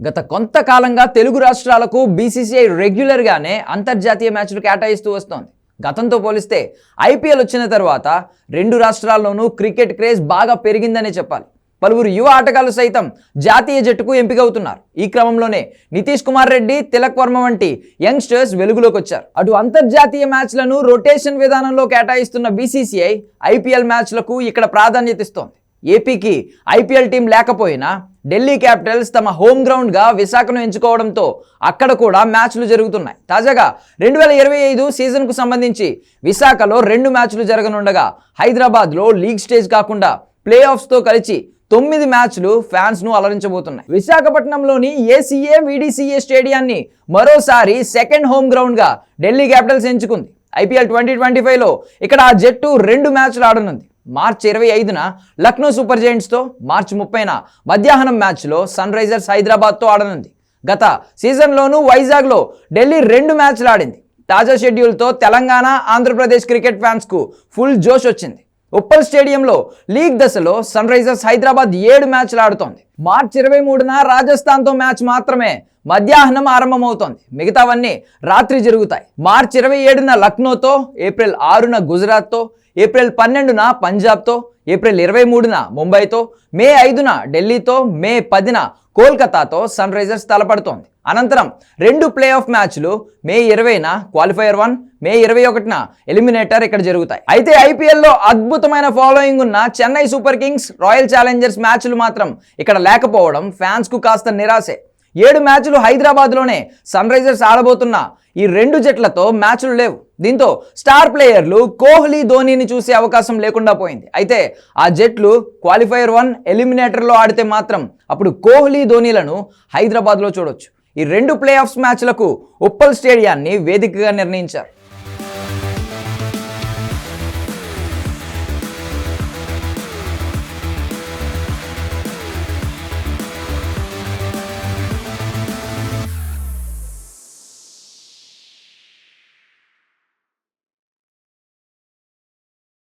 గత కొంతకాలంగా తెలుగు రాష్ట్రాలకు బీసీసీఐ రెగ్యులర్గానే అంతర్జాతీయ మ్యాచ్లు కేటాయిస్తూ వస్తోంది. గతంతో పోలిస్తే ఐపీఎల్ వచ్చిన తర్వాత రెండు రాష్ట్రాల్లోనూ క్రికెట్ క్రేజ్ బాగా పెరిగిందనే చెప్పాలి. పలువురు యువ ఆటగాళ్ళు సైతం జాతీయ జట్టుకు ఎంపికవుతున్నారు. ఈ క్రమంలోనే నితీష్ కుమార్ రెడ్డి తిలక్ వర్మ వంటి యంగ్స్టర్స్ వెలుగులోకి వచ్చారు అటు అంతర్జాతీయ మ్యాచ్లను రొటేషన్ విధానంలో కేటాయిస్తున్న బీసీసీఐ ఐపీఎల్ మ్యాచ్లకు ఇక్కడ ప్రాధాన్యత ఇస్తోంది. ఏపీకి ఐపీఎల్ టీం లేకపోయినా ఢిల్లీ క్యాపిటల్స్ తమ హోమ్ గ్రౌండ్గా విశాఖను ఎంచుకోవడంతో అక్కడ కూడా మ్యాచ్లు జరుగుతున్నాయి. తాజాగా రెండు వేల ఇరవై ఐదు సీజన్కు సంబంధించి విశాఖలో రెండు మ్యాచ్లు జరగనుండగా హైదరాబాద్లో లీగ్ స్టేజ్ కాకుండా ప్లే ఆఫ్స్తో కలిసి తొమ్మిది మ్యాచ్లు ఫ్యాన్స్ను అలరించబోతున్నాయి. విశాఖపట్నంలోని ఏసీఏ విడిసిఏ స్టేడియాన్ని మరోసారి సెకండ్ హోమ్ గ్రౌండ్గా ఢిల్లీ క్యాపిటల్స్ ఎంచుకుంది. ఐపీఎల్ ట్వంటీ ట్వంటీ ఫైవ్లో ఇక్కడ ఆ జట్టు రెండు మ్యాచ్లు ఆడనుంది. మార్చ్ ఇరవై ఐదున లక్నో సూపర్ జైంట్స్తో మార్చ్ ముప్పైన మధ్యాహ్నం మ్యాచ్లో సన్ రైజర్స్ హైదరాబాద్తో ఆడనుంది. గత సీజన్లోనూ వైజాగ్లో ఢిల్లీ రెండు మ్యాచ్లు ఆడింది. తాజా షెడ్యూల్తో తెలంగాణ ఆంధ్రప్రదేశ్ క్రికెట్ ఫ్యాన్స్కు ఫుల్ జోష్ వచ్చింది. ఉప్పల్ స్టేడియంలో లీగ్ దశలో సన్ రైజర్స్ హైదరాబాద్ ఏడు మ్యాచ్లు ఆడుతోంది. మార్చి ఇరవై మూడున రాజస్థాన్తో మ్యాచ్ మాత్రమే. మధ్యాహ్నం ఆరంభమవుతోంది. మిగతావన్నీ రాత్రి జరుగుతాయి. మార్చి ఇరవై ఏడున లక్నోతో ఏప్రిల్ ఆరున గుజరాత్తో ఏప్రిల్ పన్నెండున పంజాబ్తో ఏప్రిల్ ఇరవై మూడున ముంబైతో మే ఐదున ఢిల్లీతో మే పదిన కోల్కతాతో సన్ రైజర్స్ తలపడుతోంది. అనంతరం రెండు ప్లే ఆఫ్ మ్యాచ్లు మే ఇరవైన క్వాలిఫైయర్ వన్ మే ఇరవై ఒకటిన ఎలిమినేటర్ ఇక్కడ జరుగుతాయి. అయితే ఐపీఎల్లో అద్భుతమైన ఫాలోయింగ్ ఉన్న Chennai Super Kings Royal Challengers మ్యాచ్లు మాత్రం ఇక్కడ లేకపోవడం ఫ్యాన్స్కు కాస్త నిరాశే. ఏడు మ్యాచ్లు హైదరాబాద్లోనే సన్ రైజర్స్ ఆడబోతున్న ఈ రెండు జట్లతో మ్యాచ్లు లేవు. దీంతో స్టార్ ప్లేయర్లు కోహ్లీ ధోనీని చూసే అవకాశం లేకుండా పోయింది. అయితే ఆ జట్లు క్వాలిఫైయర్ వన్ ఎలిమినేటర్లో ఆడితే మాత్రం అప్పుడు కోహ్లీ ధోనీలను హైదరాబాద్లో చూడొచ్చు. ఈ రెండు ప్లే ఆఫ్స్ మ్యాచ్లకు ఉప్పల్ స్టేడియాన్ని వేదికగా నిర్ణయించారు.